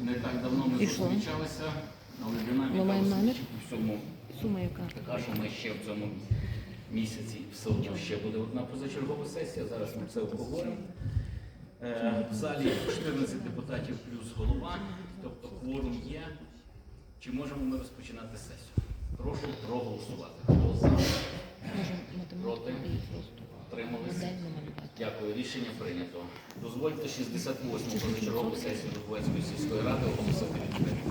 Не так давно ми зустрічалися, але динаміка в цьому Сума яка? така, що ми ще в цьому місяці все одно ще буде одна позачергова сесія. Зараз ми це обговоримо. Е, В залі 14 депутатів плюс голова, тобто кворум є. Чи можемо ми розпочинати сесію? Прошу проголосувати. Хто за? Проти? Утримались? Дякую, рішення прийнято. Дозвольте 68-му позачергову сесію Дубовецької сільської ради оголосити відкритою.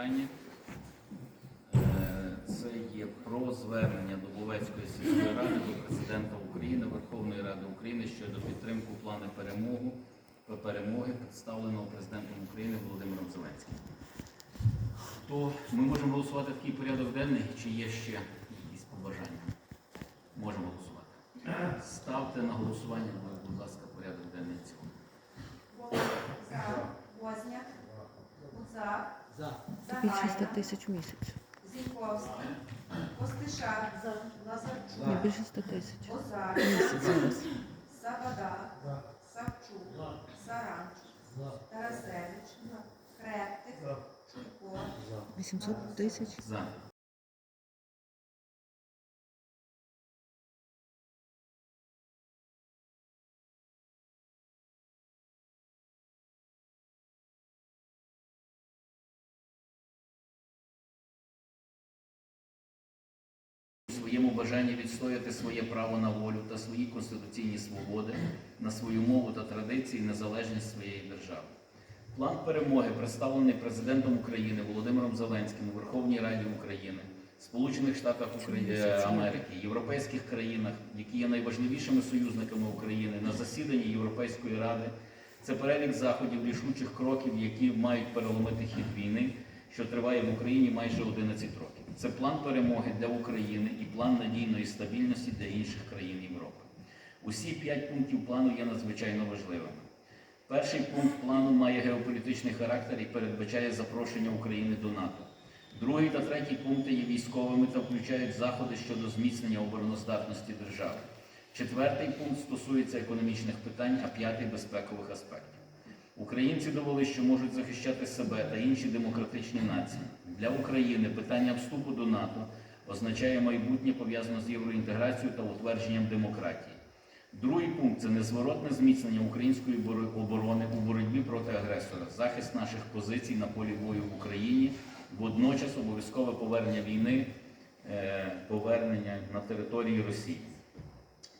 питання. Е, Це є про звернення Дубовецької сільської ради до президента України, Верховної Ради України щодо підтримки плану перемогу перемоги, представленого президентом України Володимиром Зеленським. Хто ми можемо голосувати такий порядок денний, чи є ще якісь побажання? Можемо голосувати. Ставте на голосування, будь ласка, порядок денний в цілому. За. Возняк. Гузак. Більше 100 тисяч в місяць. Зіньковський. Костишак. Лазарчук. Не більше 100 тисяч. Озар. В місяць зараз. Сабада. Савчук. Саранчук. Тарасевич. Хребтик. Чурко. 800 тисяч. За. Своєму бажанні відстояти своє право на волю та свої конституційні свободи, на свою мову та традиції, незалежність своєї держави. План перемоги, представлений президентом України Володимиром Зеленським у Верховній Раді України, Сполучених Штатах Америки, європейських країнах, які є найважливішими союзниками України на засіданні Європейської ради. Це перелік заходів, рішучих кроків, які мають переломити хід війни, що триває в Україні майже 11 років. Це план перемоги для України і план надійної стабільності для інших країн Європи. Усі п'ять пунктів плану є надзвичайно важливими. Перший пункт плану має геополітичний характер і передбачає запрошення України до НАТО. Другий та третій пункти є військовими та включають заходи щодо зміцнення обороноздатності держави. Четвертий пункт стосується економічних питань, а п'ятий безпекових аспектів. Українці довели, що можуть захищати себе та інші демократичні нації. Для України питання вступу до НАТО означає майбутнє пов'язане з євроінтеграцією та утвердженням демократії. Другий пункт це незворотне зміцнення української оборони у боротьбі проти агресора, захист наших позицій на полі бою в Україні, водночас обов'язкове повернення війни, е, повернення на території Росії.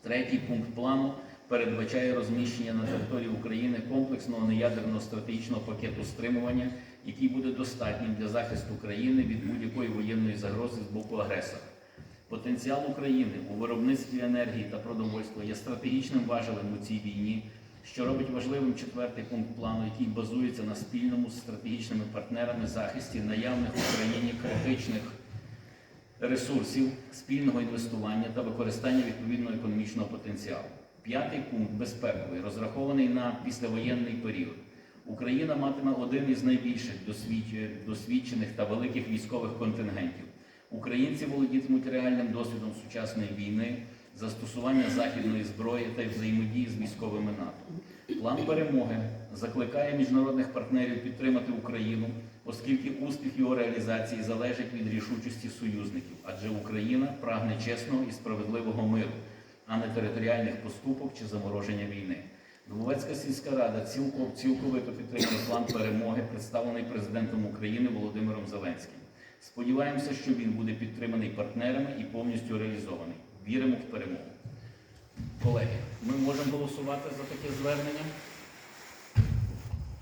Третій пункт плану передбачає розміщення на території України комплексного неядерного стратегічного пакету стримування, який буде достатнім для захисту країни від будь-якої воєнної загрози з боку агресора. Потенціал України у виробництві енергії та продовольства є стратегічним важелем у цій війні, що робить важливим четвертий пункт плану, який базується на спільному з стратегічними партнерами захисті наявних в Україні критичних ресурсів, спільного інвестування та використання відповідного економічного потенціалу. П'ятий пункт безпековий, розрахований на післявоєнний період. Україна матиме один із найбільших досвідчених та великих військових контингентів. Українці володітимуть реальним досвідом сучасної війни, застосування західної зброї та взаємодії з військовими НАТО. План перемоги закликає міжнародних партнерів підтримати Україну, оскільки успіх його реалізації залежить від рішучості союзників, адже Україна прагне чесного і справедливого миру, а не територіальних поступок чи замороження війни. Дубовецька сільська рада цілком цілковито підтримує план перемоги, представлений президентом України Володимиром Зеленським. Сподіваємося, що він буде підтриманий партнерами і повністю реалізований. Віримо в перемогу. Колеги, ми можемо голосувати за таке звернення?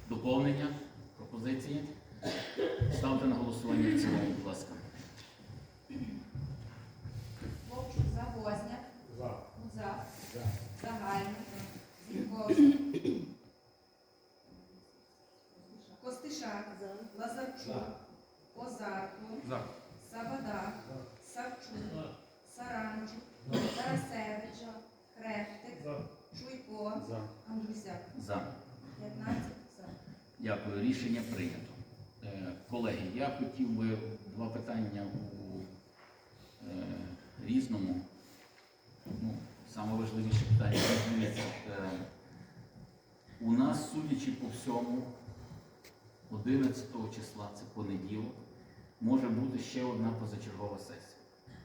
Доповнення? Пропозиції? Ставте на голосування в цілому, будь ласка. Вовчук за Возняк. Гузак. Загальник. Зіньковський. Костишак. Лазарчук. Озарко. Сабада. Савчук. Саранчук. Тарасевич. Хрестик. Чуйко. Андрусяк. За. 15 за. Дякую, рішення прийнято. Е, Колеги, я хотів би два питання у е, різному. Ну, саме важливіше питання. Е, у нас, судячи по всьому, 11 числа, це понеділок, може бути ще одна позачергова сесія.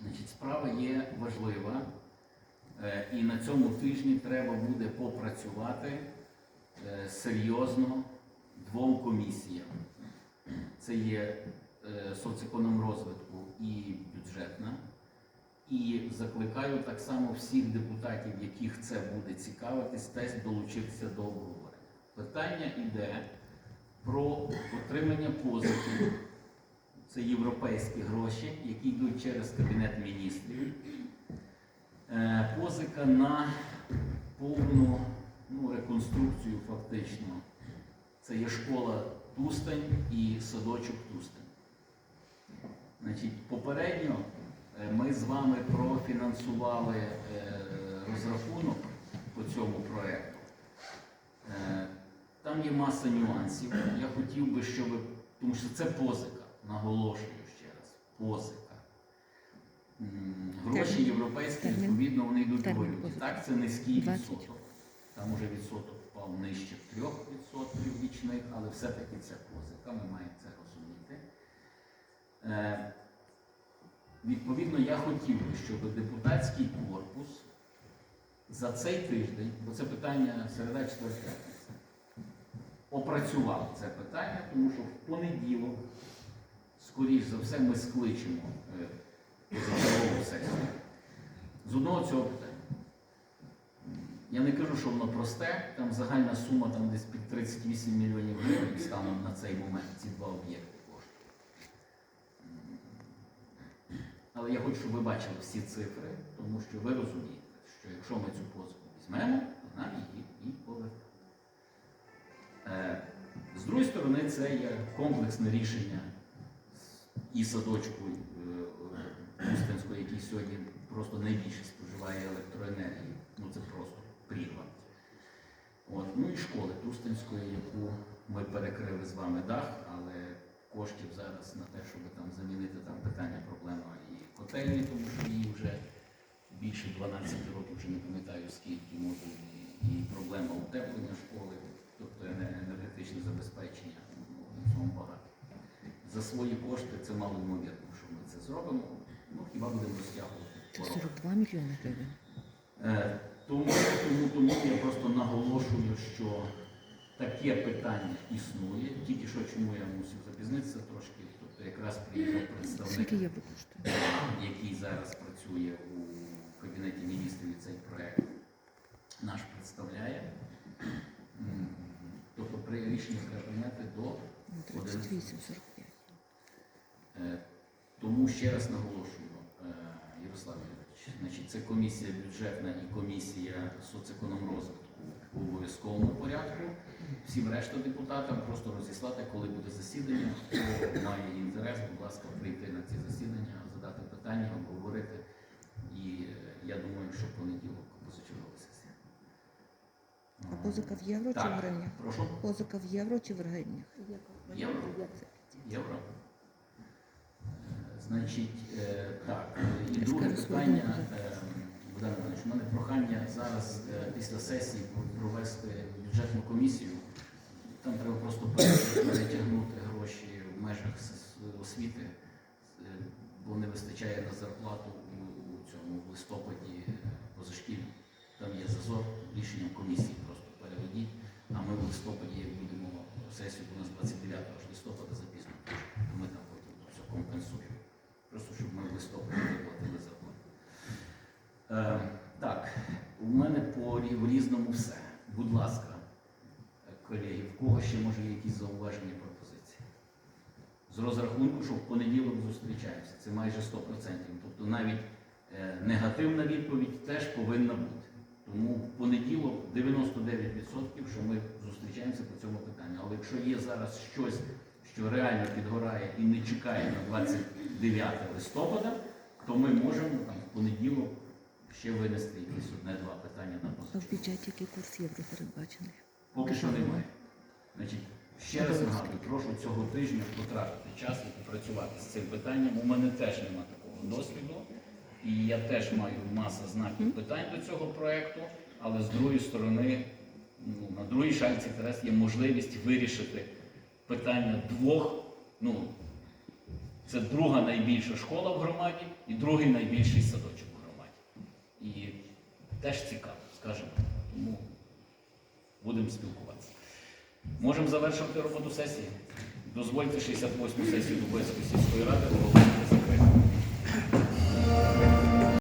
Значить, справа є важлива, е, і на цьому тижні треба буде попрацювати е, серйозно двом комісіям. Це є е, соцекономрозвитку і бюджетна. І закликаю так само всіх депутатів, яких це буде цікавитись, теж долучитися до обговорення. Питання йде про отримання позики. Це європейські гроші, які йдуть через Кабінет міністрів. Е, Позика на повну ну, реконструкцію фактично. Це є школа Тустань і садочок Тустань. Значить, попередньо ми з вами профінансували е, розрахунок по цьому проєкту. Е, Там є маса нюансів. Я хотів би, щоб, тому що це позика, наголошую ще раз, позика. Гроші європейські, відповідно, вони йдуть в Термін валюті. Так, це низький відсоток. Там уже відсоток впав нижче 3% річних, але все-таки це позика, ми маємо це розуміти. Відповідно, я хотів би, щоб депутатський корпус за цей тиждень, бо це питання середа четвер п'ятниця, опрацював це питання, тому що в понеділок, скоріш за все, ми скличемо е, позачергову сесію. З одного цього питання. Я не кажу, що воно просте, там загальна сума там десь під 38 мільйонів гривень станом на цей момент, ці два об'єкти Але я хочу, щоб ви бачили всі цифри, тому що ви розумієте, що якщо ми цю позику візьмемо, то нам її і повернуть. Е, З другої сторони, це є комплексне рішення і садочку е, який сьогодні просто найбільше споживає електроенергії. Ну це просто прірва. От. Ну і школи Тустинської, яку ми перекрили з вами дах, але коштів зараз на те, щоб там замінити там питання, проблема котельні, тому що їй вже більше 12 років, вже не пам'ятаю скільки модулі, і проблема утеплення школи, тобто енергетичне забезпечення, ну, цьому багато. За свої кошти це мало ймовірно, що ми це зробимо. Ну, хіба будемо розтягувати. Це 42 мільйони гривень. Е, Тому, тому, тому я просто наголошую, що таке питання існує. Тільки що чому я мусив запізнитися трошки, якраз приїхав представник який зараз працює у Кабінеті міністрів і цей проект наш представляє. Тобто при рішенні треба прийняти до Ну, 38, 45. Е, Тому ще раз наголошую, е, Ярослав Юрійович, значить, це комісія бюджетна і комісія соцекономрозвитку в обов'язковому порядку. Всім решта депутатам просто розіслати, коли буде засідання, хто має інтерес, будь ласка, прийти на ці засідання, задати питання, обговорити. І е, я думаю, що в понеділок позачергова сесія. А позика в євро чи в гривнях? прошу. Позика в євро чи в гривнях? Євро. Євро. Е, Значить, е, так, і друге питання, Богдан Іванович, у мене прохання зараз е, після сесії провести бюджетну комісію. Там треба просто перетягнути гроші в межах освіти, е, бо не вистачає на зарплату у, цьому в листопаді е. Там є зазор рішенням комісії, просто переведіть. А ми в листопаді будемо сесію, у нас 29 листопада запізно, ми там потім все компенсуємо. Просто щоб ми в листопаді виплатили зарплату. Е, так, у мене по різному все. Будь ласка, колеги, в кого ще може якісь зауваження пропозиції? З розрахунку, що в понеділок зустрічаємося. Це майже 100%. Тобто навіть е, негативна відповідь теж повинна бути. Тому в понеділок 99%, що ми зустрічаємося по цьому питанню. Але якщо є зараз щось, що реально підгорає і не чекає на 29 листопада, то ми можемо там, в понеділок ще винести якісь одне-два питання на А в бюджеті який курс євро передбачений? Поки що немає. Значить, ще раз нагадую, прошу цього тижня потратити час і попрацювати з цим питанням. У мене теж немає такого досвіду. І я теж маю маса знаків питань до цього проєкту, але з другої сторони, ну, на другій шальці терес є можливість вирішити питання двох. Ну, це друга найбільша школа в громаді і другий найбільший садочок. І теж цікаво, скажімо. Тому будемо спілкуватися. Можемо завершити роботу сесії. Дозвольте 68-му сесію Дубовецької сільської ради оголосити закритою.